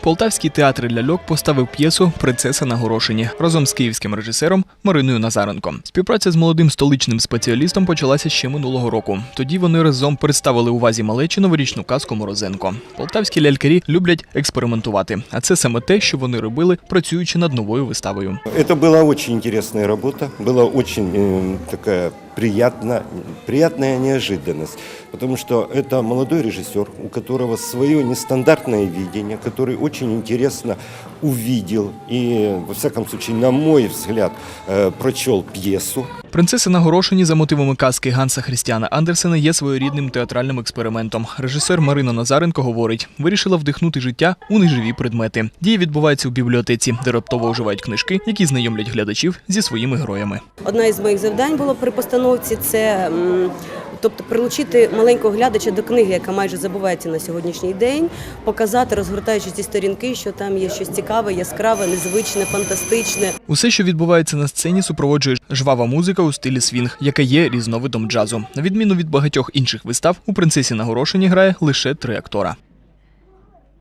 Полтавський театр ляльок поставив п'єсу Принцеса на горошині разом з київським режисером Мариною Назаренко. Співпраця з молодим столичним спеціалістом почалася ще минулого року. Тоді вони разом представили увазі малечі новорічну казку Морозенко. Полтавські лялькарі люблять експериментувати, а це саме те, що вони робили, працюючи над новою виставою. Это была очень интересная работа, была очень э, такая приятна, приятная неожиданность, потому что это молодой режиссер, у которого свое нестандартное видение, который очень интересно увидел и, во всяком случае, на мой взгляд, э, прочел пьесу. Принцеса нагорошені за мотивами казки Ганса Христіана Андерсена є своєрідним театральним експериментом. Режисер Марина Назаренко говорить, вирішила вдихнути життя у неживі предмети. Дія відбувається у бібліотеці, де раптово оживають книжки, які знайомлять глядачів зі своїми героями. Одна із моїх завдань було при постановці це тобто прилучити маленького глядача до книги, яка майже забувається на сьогоднішній день, показати, розгортаючи ці сторінки, що там є щось цікаве, яскраве, незвичне, фантастичне. Усе, що відбувається на сцені, супроводжує жвава музика у стилі свінг, яка є різновидом джазу. На відміну від багатьох інших вистав, у принцесі на горошині грає лише три актора.